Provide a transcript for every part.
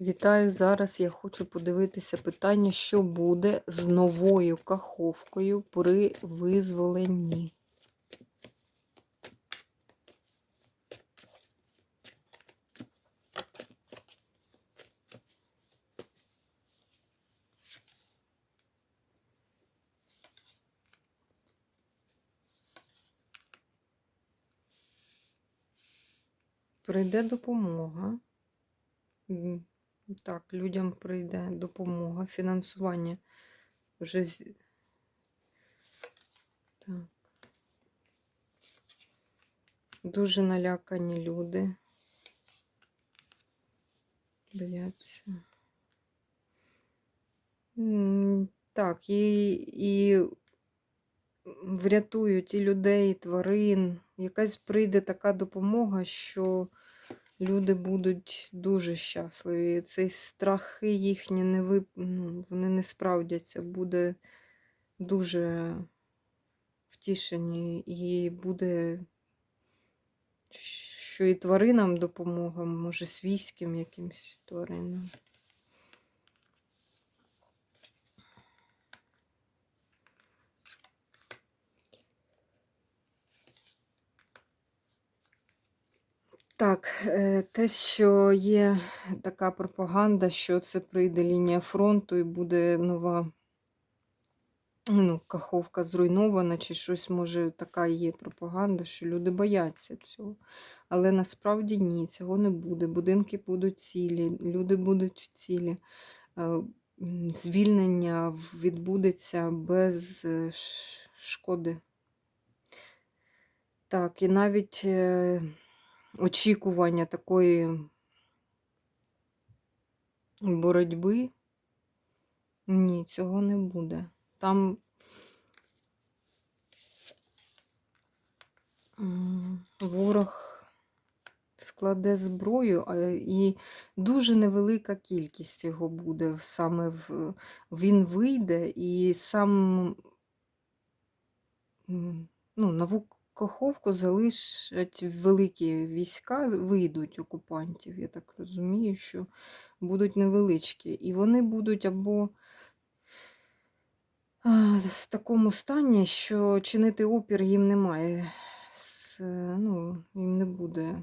Вітаю! Зараз я хочу подивитися питання, що буде з новою каховкою при визволенні. Прийде допомога. Так, людям прийде допомога, фінансування вже з... так. Дуже налякані люди. Бояться. Так, і, і врятують і людей, і тварин. Якась прийде така допомога, що люди будуть дуже щасливі. Цей страхи їхні не вип... ну, вони не справдяться, буде дуже втішені і буде, що і тваринам допомога, може, свійським якимсь тваринам. Так, е, те, що є така пропаганда, що це прийде лінія фронту і буде нова ну, каховка зруйнована, чи щось може така є пропаганда, що люди бояться цього. Але насправді ні, цього не буде. Будинки будуть цілі, люди будуть в цілі. Е, Звільнення відбудеться без е, шкоди. Так, і навіть очікування такої боротьби, ні, цього не буде. Там ворог складе зброю, і дуже невелика кількість його буде. Саме в, він вийде і сам ну, нову Каховку залишать великі війська, вийдуть окупантів. Я так розумію, що будуть невеличкі. І вони будуть або в такому стані, що чинити опір їм немає. Ну, їм не буде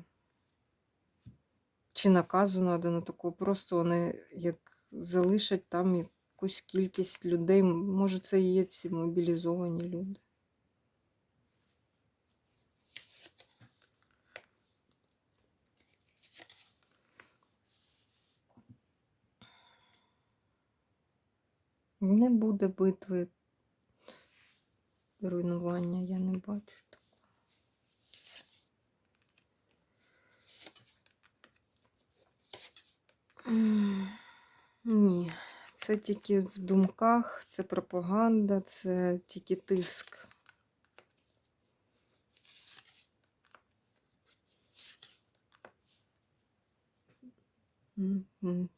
чи наказу надано такого. Просто вони як залишать там якусь кількість людей. Може, це і є ці мобілізовані люди. Не буде битви руйнування, я не бачу такого. Ні, це тільки в думках, це пропаганда, це тільки тиск.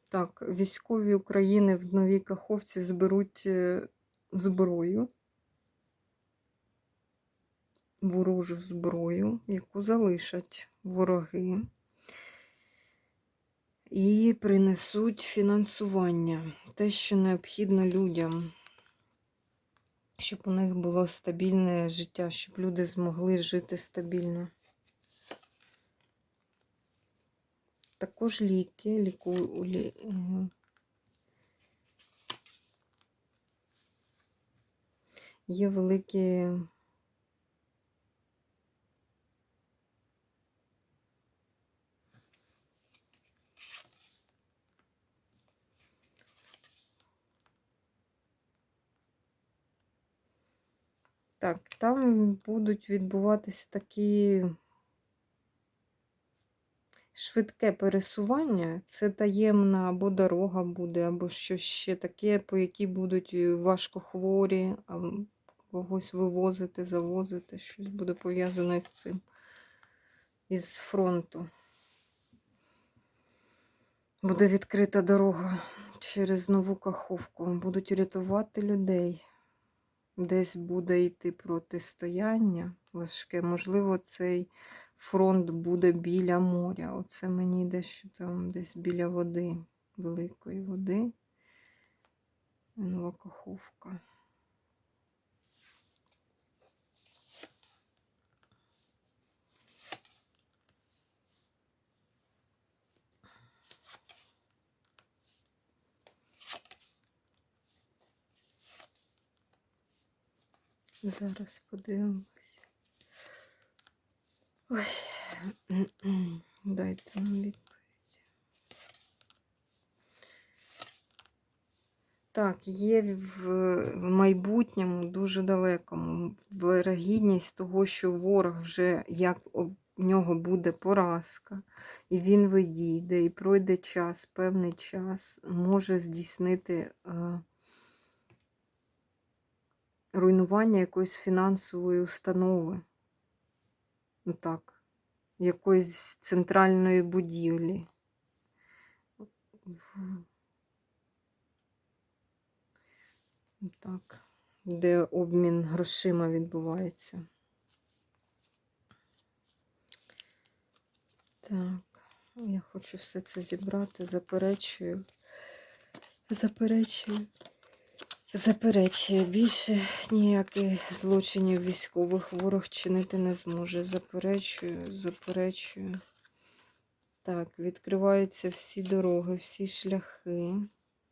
Так, військові України в Новій Каховці зберуть е, зброю, ворожу зброю, яку залишать вороги, і принесуть фінансування, те, що необхідно людям, щоб у них було стабільне життя, щоб люди змогли жити стабільно. Також ліки, ліку, лі, є великі Так, там будуть відбуватися такі швидке пересування. Це таємна або дорога буде, або щось ще таке, по якій будуть е, важкохворі, а когось вивозити, завозити, щось буде пов'язане з цим, із фронту. Буде відкрита дорога через нову каховку. Будуть рятувати людей. Десь буде йти протистояння важке. Можливо, цей фронт буде біля моря. Оце мені йде, що там десь біля води. великої води. Нова каховка. Зараз подивимось. Ой. Дайте нам відповідь. Так, є в в майбутньому дуже далекому вирогідність того, що ворог вже як у нього буде поразка, і він відійде, і пройде час, певний час, може здійснити е, руйнування якоїсь фінансової установи. Ну так, якоїсь центральної будівлі. Так, де обмін грошима відбувається. Так, я хочу все це зібрати, заперечую. Заперечую. Заперечую. Більше ніяких злочинів військових ворог чинити не зможе. Заперечую, заперечую. Так, відкриваються всі дороги, всі шляхи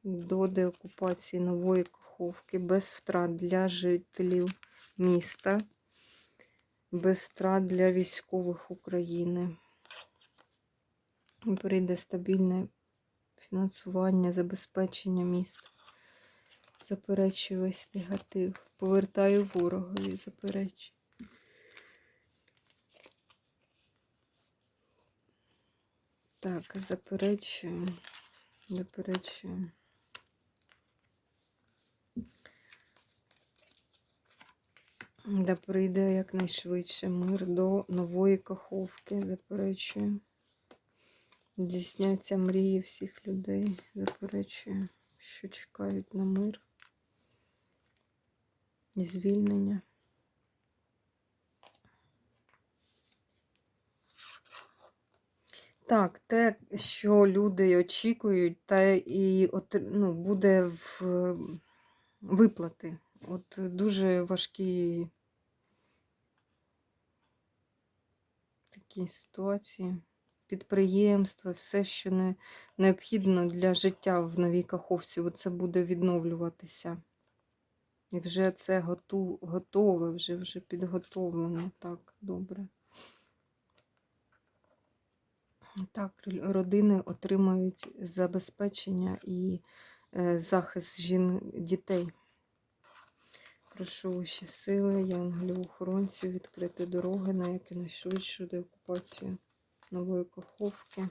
до деокупації нової Каховки без втрат для жителів міста, без втрат для військових України. Прийде стабільне фінансування, забезпечення міста. Заперечую весь негатив. Повертаю ворогові, заперечую. Так, заперечую, заперечую. Да прийде якнайшвидше мир до нової каховки, заперечую. Здійсняться мрії всіх людей, заперечую, що чекають на мир звільнення. Так, те, що люди очікують, та і ну, буде в виплати. От дуже важкі такі ситуації. Підприємства, все, що не, необхідно для життя в новій Каховці, це буде відновлюватися. І вже це готове, вже вже підготовлено. Так, добре. Так, родини отримають забезпечення і е, захист жін дітей. Прошу ваші сили, янголів охоронців відкрити дороги на якнайшвидшу деокупацію нової Каховки.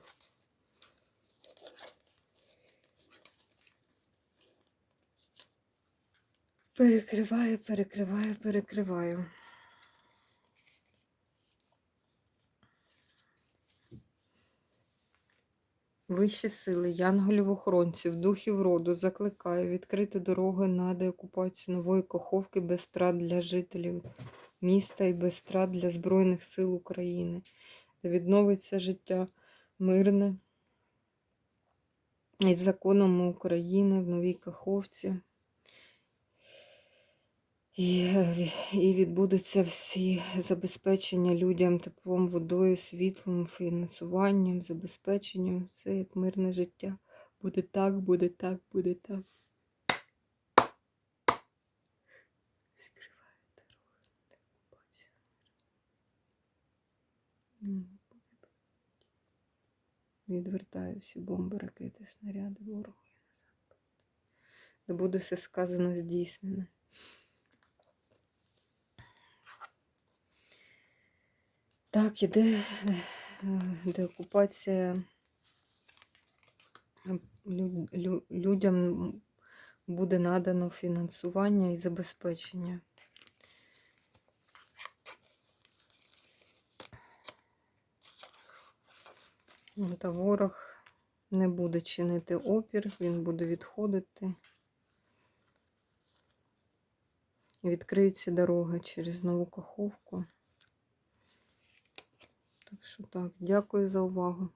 Перекриваю, перекриваю, перекриваю. Вищі сили, янголів охоронців, духів роду закликаю відкрити дороги на деокупацію нової Каховки без страт для жителів міста і без страт для Збройних сил України, де відновиться життя мирне із законом України в новій Каховці. І, і відбудуться всі забезпечення людям теплом, водою, світлом, фінансуванням, забезпеченням. Все як мирне життя. Буде так, буде так, буде так. Відвертаю всі бомби, ракети, снаряди, ворогу. Де буде все сказано здійснене. Так, іде е, деокупація лю- людям буде надано фінансування і забезпечення. Та ворог не буде чинити опір, він буде відходити. Відкриються дороги через нову каховку. Що так, дякую за увагу.